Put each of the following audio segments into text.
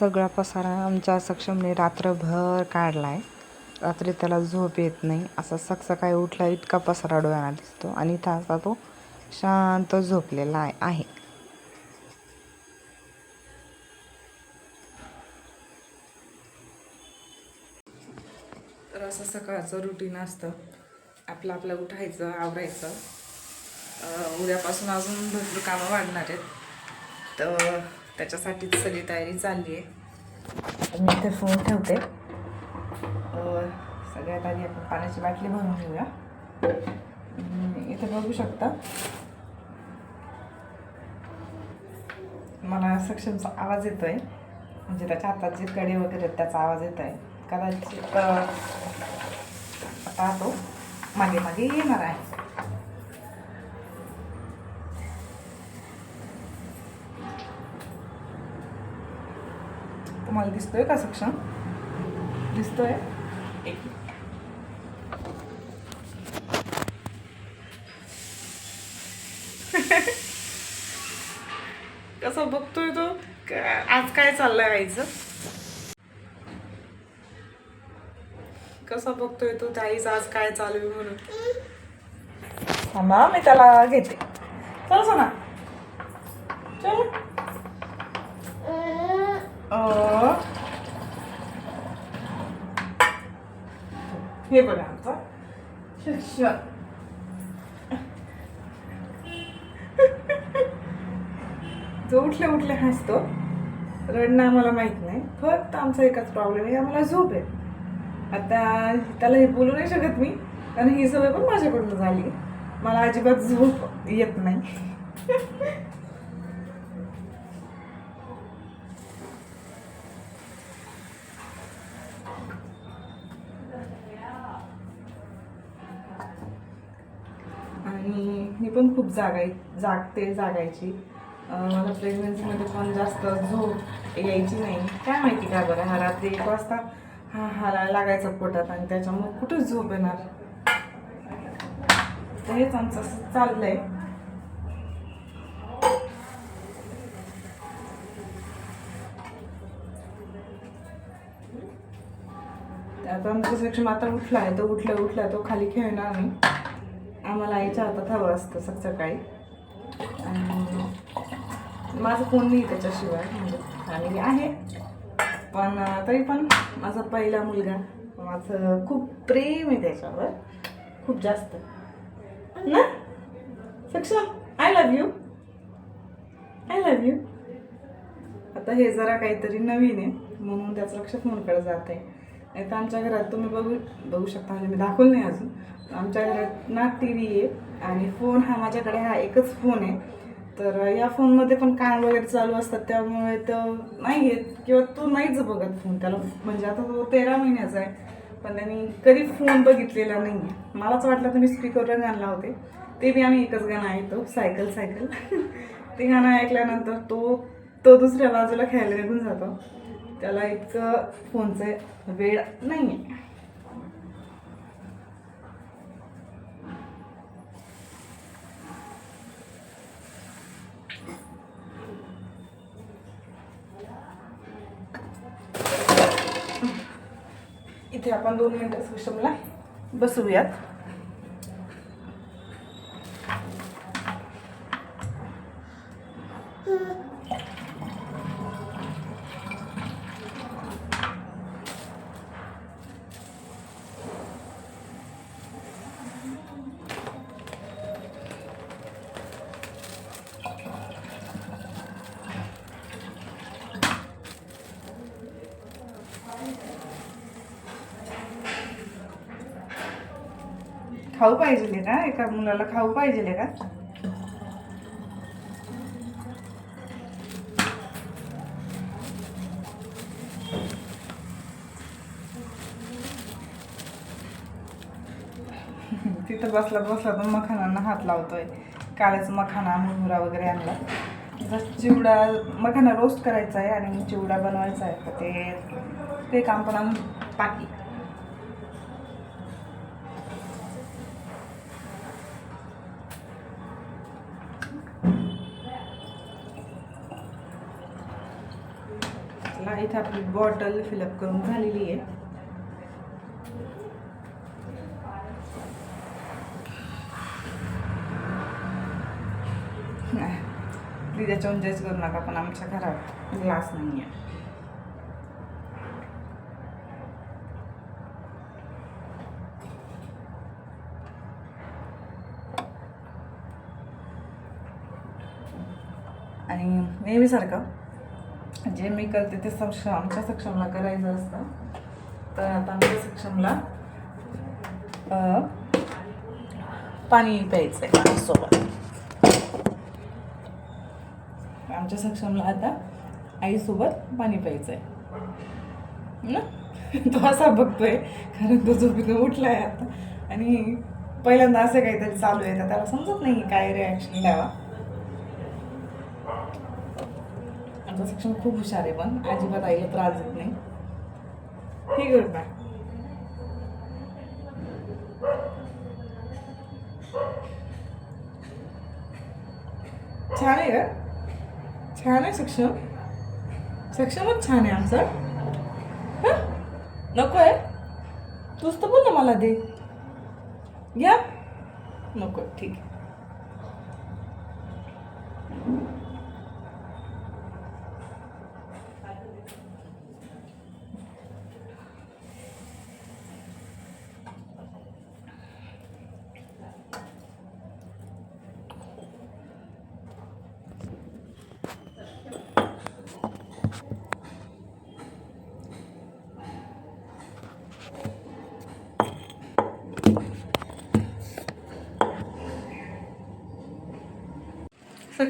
सगळा पसारा आमच्या सक्षमने रात्रभर काढला आहे रात्री त्याला झोप येत नाही. असा सकाळी उठला इतका पसारा डोळ्यांना दिसतो आणि इथं असा तो शांत झोपलेला आहे. तर असं सकाळचं रुटीन असतं. आपलं आपलं उठायचं आवरायचं. उद्यापासून अजून भरपूर कामं वाढणार आहेत. तर त्याच्यासाठीच सगळी तयारी चालली आहे. मी इथे फोन ठेवते. सगळ्यात आधी आपण पाण्याची बाटली भरून घेऊया. इथे बघू शकता. मला सक्षमचा आवाज येतोय. म्हणजे त्याच्या हातात जे कडे वगैरे आहेत त्याचा आवाज येत आहे कदाचित आता तो मागे मागे येणार आहे. दिसतोय का सक्षम? दिसतोय. एक मिनिट. कसं बघतोय तो? आज काय चाललंय आईचं? कसा बघतोय तो? आईच आज काय चालू म्हणून? थांबा मी त्याला घेते. चल सोना. चल. हे बघा आमचा शिक्षण जो उठल्या उठल्या हसतो. रडणं आम्हाला माहीत नाही. फक्त आमचा एकच प्रॉब्लेम आहे आम्हाला झोप आहे. आता त्याला हे बोलू नाही शकत मी कारण ही सवय पण माझ्याकडून झाली. मला अजिबात झोप येत नाही. मी पण खूप जागाय जागते जागायची. मला प्रेग्नन्सीमध्ये पण जास्त झोप यायची नाही. काय माहिती काय बरं हा रात्री एक वाजता हा हाला लागायचा पोटात आणि त्याच्यामुळे कुठंच झोप येणार. तर हेच आमचं असं चाललंय. आता आमचं सेक्शन आता उठला आहे तो उठला उठला तो खाली खेळणार नाही आम्हाला आईच्या हातात हवं असतं सक सकाळी. आणि माझं कोण नाही त्याच्याशिवाय म्हणजे फॅमिली आहे. पण तरी पण माझा पहिला मुलगा माझं खूप प्रेम आहे त्याच्यावर. खूप जास्त. ना? Saksham I love you I love you आता हे जरा काहीतरी नवीन आहे म्हणून त्याचं लक्ष फोनकडे जात आहे नाही तर आमच्या घरात तुम्ही बघू बघू शकता. म्हणजे मी दाखवलं नाही अजून. आमच्या घरात ना टी व्ही आहे आणि फोन हा माझ्याकडे हा एकच फोन आहे. तर या फोनमध्ये पण काम वगैरे चालू असतात. त्यामुळे तर नाही घेत किंवा तो नाहीच बघत फोन त्याला म्हणजे आता तो तेरा महिन्याचा आहे. पण त्यांनी कधी फोन बघितलेला नाही आहे मलाच वाटलं तर मी स्पीकरवर गाणं लावते. ते बी आम्ही एकच गाणं ऐकतो. Cycle cycle. ते गाणं ऐकल्यानंतर तो तो दुसऱ्या बाजूला खेळायला निघून जातो. त्याला इतकं फोनचं वेळ नाही आहे इथे आपण दोन मिनिटं सिस्टमला बसूयात खाऊ पाहिजे का एका मुलाला खाऊ पाहिजे का? तिथं बसला बसला पण मखानांना हात लावतोय. कालच मखाना मुरमुरा वगैरे आणला. जस्ट चिवडा मखाना रोस्ट करायचा आहे आणि चिवडा बनवायचा आहे तर ते ते काम पण आम्ही बाकी चला इथे आपली बॉटल फिलअप करून झालेली आहे. प्लीज याच्यावरून करू नका पण आमच्या घरात ग्लास नाही आहे आणि नेहमीसारखं जे मी करते ते सक्षम आमच्या सक्षमला करायचं असतं. तर आता आमच्या सक्षमला पाणी प्यायचं आहे आईसोबत आमच्या सक्षमला आता आईसोबत पाणी प्यायचं आहे ना? तो असा बघतोय कारण तो झोपेतून उठलाय आता. आणि पहिल्यांदा असं काहीतरी चालू आहे तर त्याला समजत नाही काय रिॲक्शन द्यावा आमचा सक्षम खूप हुशार आहे पण अजिबात आईला त्रास देत नाही. ठीक आहे बाय छान आहे का? छान आहे सक्षम सक्षमच छान आहे आमचं. नको आहे. तूच तर बोल ना मला दे. या. नको ठीक आहे.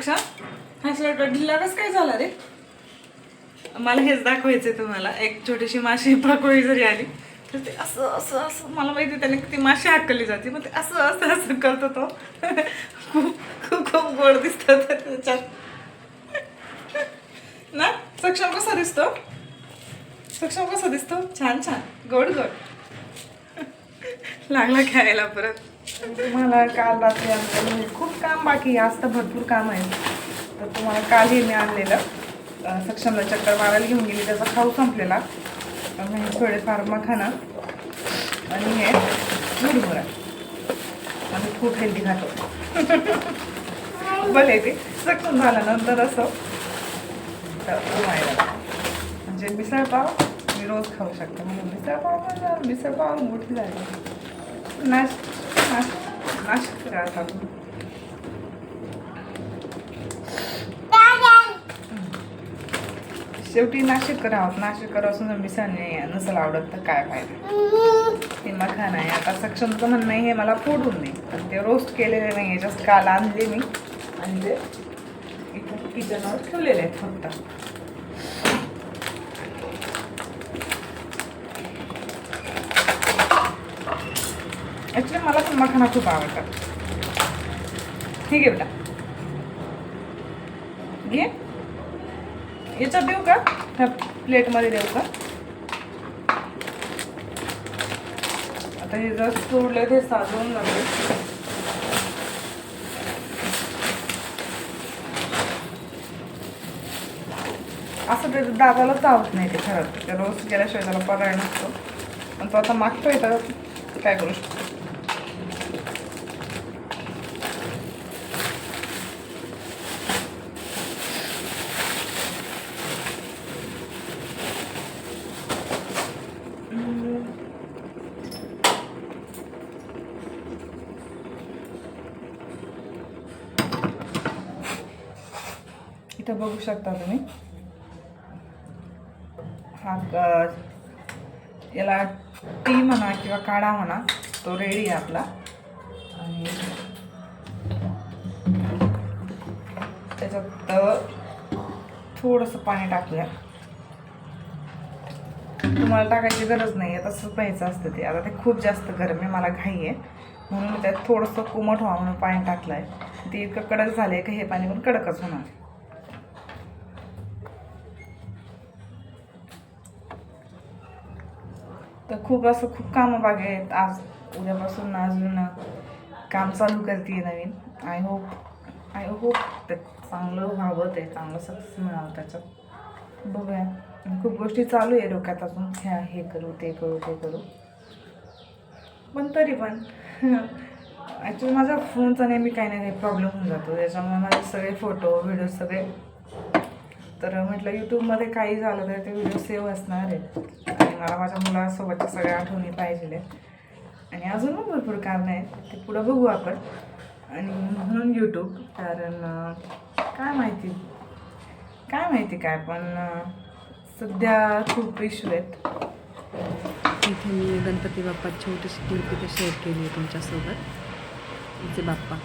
सक्षा हा शर्ट ढिल्ला कसं काय झाला रे? मला हेच दाखवायचंय तुम्हाला. एक छोटीशी माशी पाकोळी जरी आली तर ते असं असं असं मला माहिती त्याने ती माशी हाकली जाते मग ते असं असं असं करतो तो. खूप खूप खूप गोड दिसतो त्याच्यात. ना? सक्षम कसा दिसतो? सक्षम कसा दिसतो? छान छान. गोड गोड. लागला खेळायला परत. तुम्हाला काल रात्री आणलेलं म्हणजे खूप काम बाकी आज तर भरपूर काम आहे. तर तुम्हाला कालही मी आणलेलं. सक्षमला चक्कर मारायला घेऊन गेली. त्याचा खाऊ संपलेला. तर मी थोडेफार मखाना आणि हे मुरमुरा आम्ही खूप हेल्दी खातो. भले ते सक्षम झाल्यानंतर असं. तर म्हणजे मिसळपाव मी रोज खाऊ शकते. म्हणून मिसळपाव म्हणजे मिसळपाव मोठी झाली. नाश करा आता शेवटी नाशिक आहोत नाशिक असून जर मिसळ नाही नसेल आवडत तर काय फायदा? ते मखान आहे. आता सक्षमचं म्हणणं आहे हे मला फोडून नाही पण ते रोस्ट केलेले नाही आहे जस्ट काल आणले मी. आणि ते इथं किचनवर ठेवलेले आहेत फक्त. ॲक्च्युली मला पण मखाना खूप आवडतात. ठीक आहे बेटा. घे. याच्यात देऊ का? ह्या प्लेटमध्ये देऊ का? आता हे जर सोडलं ते साजवून लागले असं ते दादाला चावत नाही ते खरंच त्या रोज गेल्याशिवाय त्याला पर्याय नसतो. पण तो आता मागतोय तर काय करू शकतो? इथं बघू शकता तुम्ही. हा याला टी म्हणा किंवा काढा म्हणा तो रेडी आहे आपला. आणि त्याच्यात थोडंसं पाणी टाकूया. तुम्हाला टाकायची गरज नाही आहे तसंच प्यायचं असतं ते. आता ते खूप जास्त गरम आहे मला घाई आहे. म्हणून त्यात थोडंसं कोमट व्हावं म्हणून पाणी टाकलं आहे ते इतकं कडक झालं आहे की हे पाणी पण कडकच होणार. तर खूप असं खूप कामं बाकी आहेत. आज उद्यापासून अजून काम चालू करते नवीन. आय होप आय होप ते चांगलं व्हावं ते चांगलं सक्सेस मिळावं त्याच्यात. बघूया. खूप गोष्टी चालू आहे डोक्यात अजून. ह्या हे करू ते करू ते करू. पण तरी पण. ॲक्च्युली माझा फोनचा नेहमी काही ना काही प्रॉब्लेम होऊन जातो. त्याच्यामुळे माझे सगळे फोटो व्हिडिओ सगळे तर म्हटलं यूट्यूबमध्ये काही झालं तर ते व्हिडिओ सेव्ह असणार आहेत. मला माझ्या मुलासोबतच्या सगळ्या आठवणी पाहिजे आणि अजून पण भरपूर कारणं आहेत ते पुढं बघू आपण. आणि म्हणून यूट्यूब कारण काय माहिती काय माहिती काय पण सध्या खूप इश्यू आहेत. इथे मी गणपती बाप्पा छोटीशी क्लिप शेअर केली आहे तुमच्यासोबत. तिचे बाप्पा.